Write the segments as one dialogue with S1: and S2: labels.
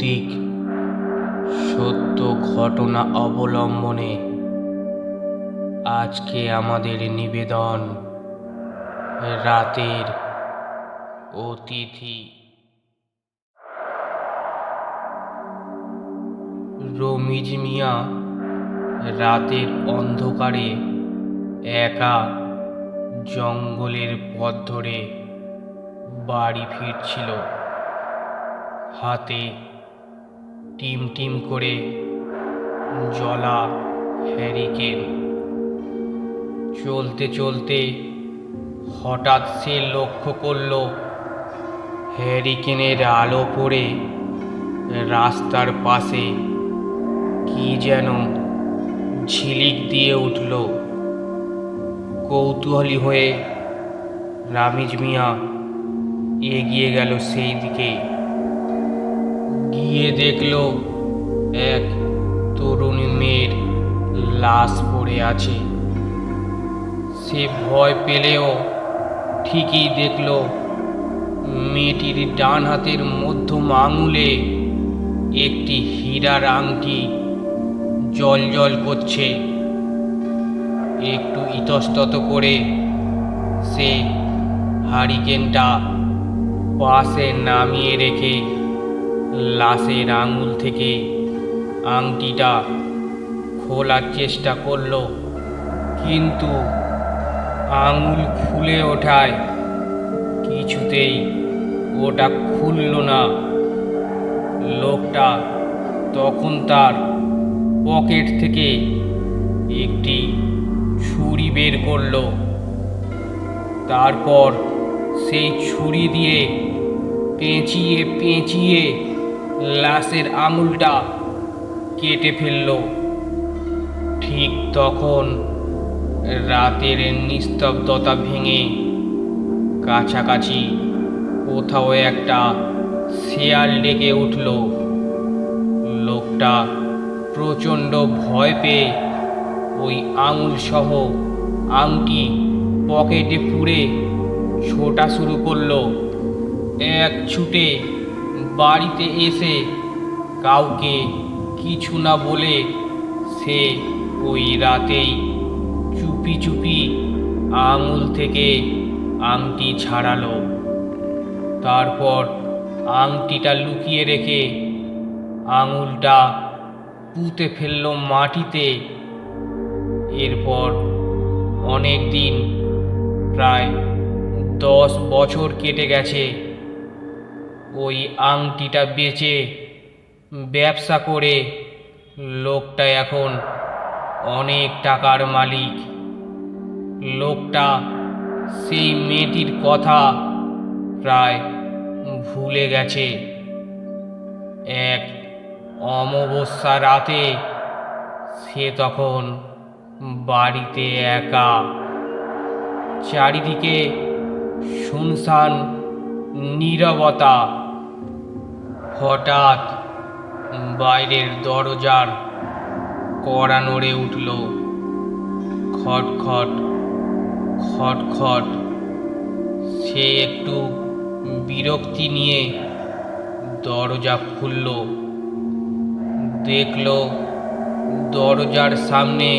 S1: ভৌতিক সত্য ঘটনা অবলম্বনে আজকে আমাদের নিবেদন রাতের অতিথি। রমিজ মিয়া রাতের অন্ধকারে একা জঙ্গলের পথ ধরে বাড়ি ফিরছিল। হাতে টিম টিম করে জলা হ্যারিকেন। চলতে চলতে হঠাৎ সে লক্ষ্য করল হ্যারিকেনের আলো পড়ে রাস্তার পাশে কি যেন ঝিলিক দিয়ে উঠল। কৌতূহলী হয়ে রামিজ মিয়া এগিয়ে গেল সেই দিকে গিয়ে দেখল এক তরুণী মেয়ের লাশ পড়ে আছে। সে ভয় পেলেও ঠিকই দেখল মেয়েটির ডান হাতের মধ্যম আঙুলে একটি হীরার আংটি জল জল করছে। একটু ইতস্তত করে সে হারিকেনটা পাশে নামিয়ে রেখে লাশের আঙুল থেকে আংটিটা খোলার চেষ্টা করল, কিন্তু আঙুল খুলে ওঠায় কিছুতেই ওটা খুলল না। লোকটা তখন তার পকেট থেকে একটি ছুরি বের করল। তারপর সেই ছুরি দিয়ে পেঁচিয়ে পেঁচিয়ে লাশের আঙুলটা কেটে ফেলল। ঠিক তখন রাতের নিস্তব্ধতা ভেঙে কাছাকাছি কোথাও একটা শেয়াল ডেকে উঠল। লোকটা প্রচণ্ড ভয় পেয়ে ওই আঙুল সহ আংটি পকেটে পুরে ছোটা শুরু করল। এক ছুটে বাড়িতে এসে কাউকে কিছু না বলে সে ওই রাতেই চুপি চুপি আঙুল থেকে আংটি ছাড়ালো। তারপর আংটিটা লুকিয়ে রেখে আঙুলটা পুঁতে ফেলল মাটিতে। এরপর অনেক দিন প্রায় দশ বছর কেটে গেছে। ওই আংটিটা বেচে ব্যবসা করে লোকটা এখন অনেক টাকার মালিক। লোকটা সেই মেয়েটির কথা প্রায় ভুলে গেছে। এক অমাবস্যা রাতে সে তখন বাড়িতে একা। চারিদিকে শুনশান, নীরবতা হঠাৎ বাইরের দরজার কড়া নড়ে উঠল। খটখট খটখট সে একটু বিরক্তি নিয়ে দরজা খুলল। দেখল দরজার সামনে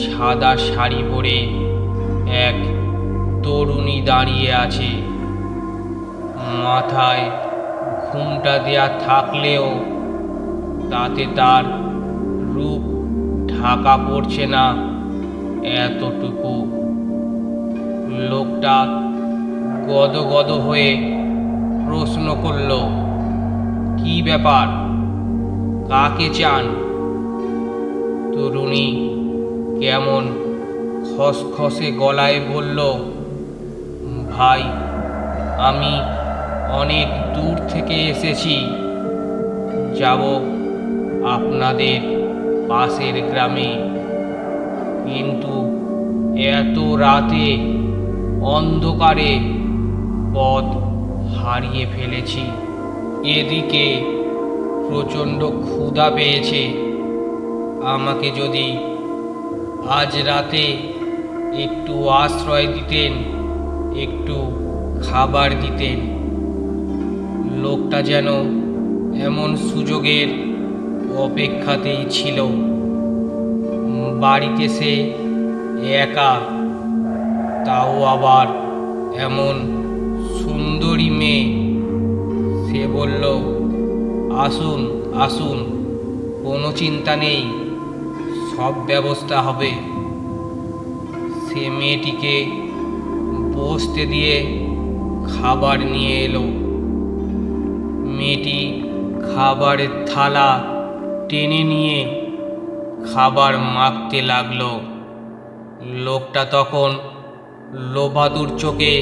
S1: সাদা শাড়ি পরে এক তরুণী দাঁড়িয়ে আছে। মাথায় ঘুমটা দেয়া থাকলেও তাতে তার রূপ ঢাকা পড়ছে না এতটুকু। লোকটা গদগদ হয়ে প্রশ্ন করল, কি ব্যাপার? কাকে চান? তরুণী কেমন খসখসে গলায় বলল, ভাই, আমি অনেক দূর থেকে এসেছি। যাব আপনাদের পাশের গ্রামে। কিন্তু এত রাতে অন্ধকারে পথ হারিয়ে ফেলেছি। এদিকে প্রচণ্ড ক্ষুধা পেয়েছে। আমাকে যদি আজ রাতে একটু আশ্রয় দিতেন, একটু খাবার দিতেন। লোকটা যেন এমন সুযোগের অপেক্ষাতেই ছিল। বাড়িতে সে একা, তাও আবার এমন সুন্দরী মেয়ে। সে বলল, আসুন আসুন, কোনো চিন্তা নেই, সব ব্যবস্থা হবে। সে মেয়েটিকে বসতে দিয়ে খাবার নিয়ে এলো। মেয়েটি খাবারের থালা টেনে নিয়ে খাবার মাখতে লাগল। লোকটা তখন লোভাদুর চোখে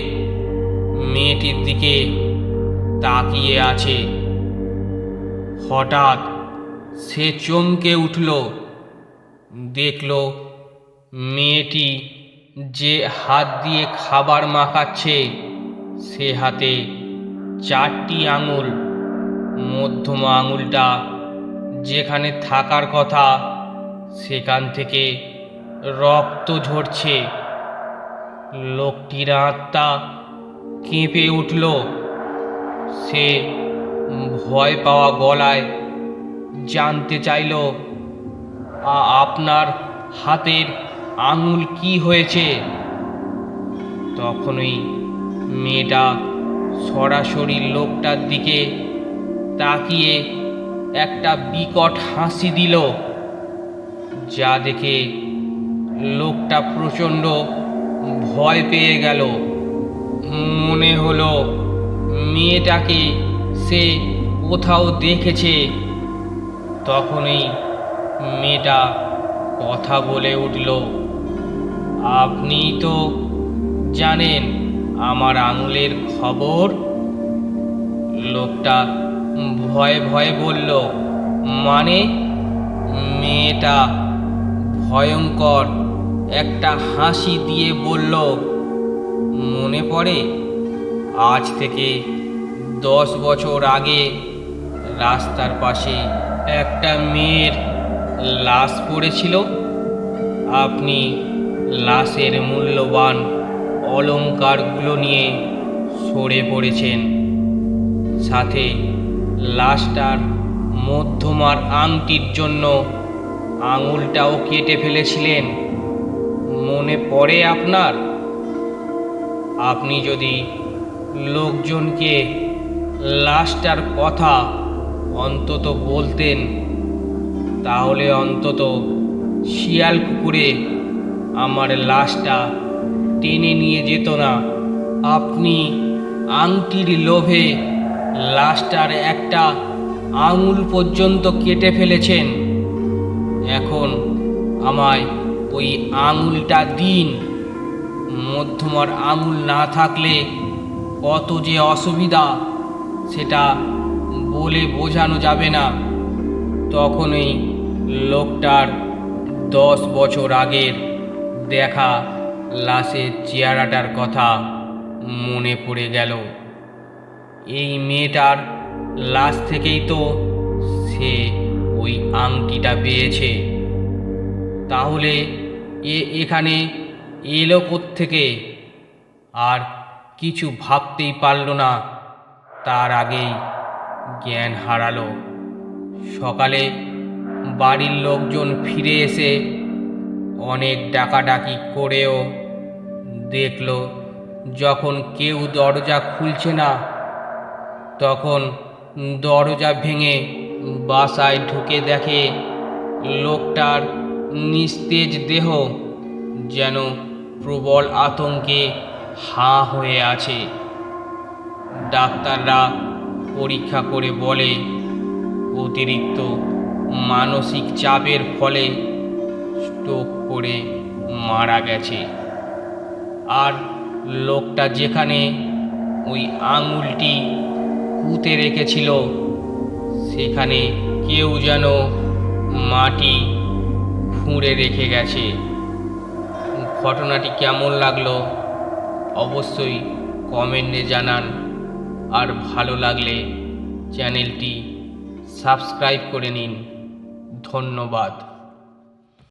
S1: মেয়েটির দিকে তাকিয়ে আছে। হঠাৎ সে চমকে উঠল, দেখল মেয়েটি যে হাত দিয়ে খাবার মাখাচ্ছে, সে হাতে চারটি আঙুল মধ্যমা আঙুলটা যেখানে থাকার কথা সেখান থেকে রক্ত ঝরছে। লোকটির আত্মা কেঁপে উঠল। সে ভয় পাওয়া গলায় জানতে চাইল, "আ- আপনার হাতের আঙুল কি হয়েছে? তখনই মেয়েটা সরাসরি লোকটার দিকে তাকিয়ে একটা বিকট হাসি দিল, যা দেখে লোকটা প্রচণ্ড ভয় পেয়ে গেল। মনে হলো মেয়েটাকে সে কোথাও দেখেছে। তখনই মেয়েটা কথা বলে উঠল, আপনি তো জানেন আমার আঙুলের খবর? লোকটা ভয়ে ভয়ে বলল মানে? মেয়েটা ভয়ঙ্কর। একটা হাসি দিয়ে বলল, মনে পড়ে? আজ থেকে দশ বছর আগে রাস্তার পাশে একটা মেয়ের লাশ পড়েছিল। আপনি লাশের মূল্যবান অলংকারগুলো নিয়ে সরে পড়েছেন। সাথে লাশটার মধ্যমার আংটির জন্য আঙুলটাও কেটে ফেলেছিলেন। মনে পড়ে আপনার? আপনি যদি লোকজনকে লাশটার কথা অন্তত বলতেন, তাহলে অন্তত শিয়াল কুকুরে আমার লাশটা টেনে নিয়ে যেত না। আপনি আংটির লোভে লাশটার একটা আঙুল পর্যন্ত কেটে ফেলেছেন। এখন আমায় ওই আঙুলটা দিন। মধ্যমার আঙুল না থাকলে কত যে অসুবিধা, সেটা বলে বোঝানো যাবে না। তখনই লোকটার দশ বছর আগের দেখা লাশের চেহারাটার কথা মনে পড়ে গেল। এই মেয়েটার লাশ থেকেই তো সে ওই আংটিটা পেয়েছে। তাহলে এ এখানে এলো থেকে আর কিছু ভাবতেই পারল না। তার আগেই জ্ঞান হারালো। সকালে বাড়ির লোকজন ফিরে এসে অনেক ডাকাডাকি করেও দেখল, যখন কেউ দরজা খুলছে না তখন দরজা ভেঙে বাসায় ঢুকে দেখে লোকটার নিস্তেজ দেহ যেন প্রবল আতঙ্কে হাঁ হয়ে আছে। ডাক্তাররা পরীক্ষা করে বলে, অতিরিক্ত মানসিক চাপের ফলে স্ট্রোক করে মারা গেছে। আর লোকটা যেখানে, ওই আঙুলটি পুঁতে রেখেছিল। সেখানে কেউ যেন মাটি খুঁড়ে রেখে গেছে। ঘটনাটি কেমন লাগল? অবশ্যই কমেন্টে জানান। আর ভালো লাগলে চ্যানেলটি সাবস্ক্রাইব করে নিন। ধন্যবাদ।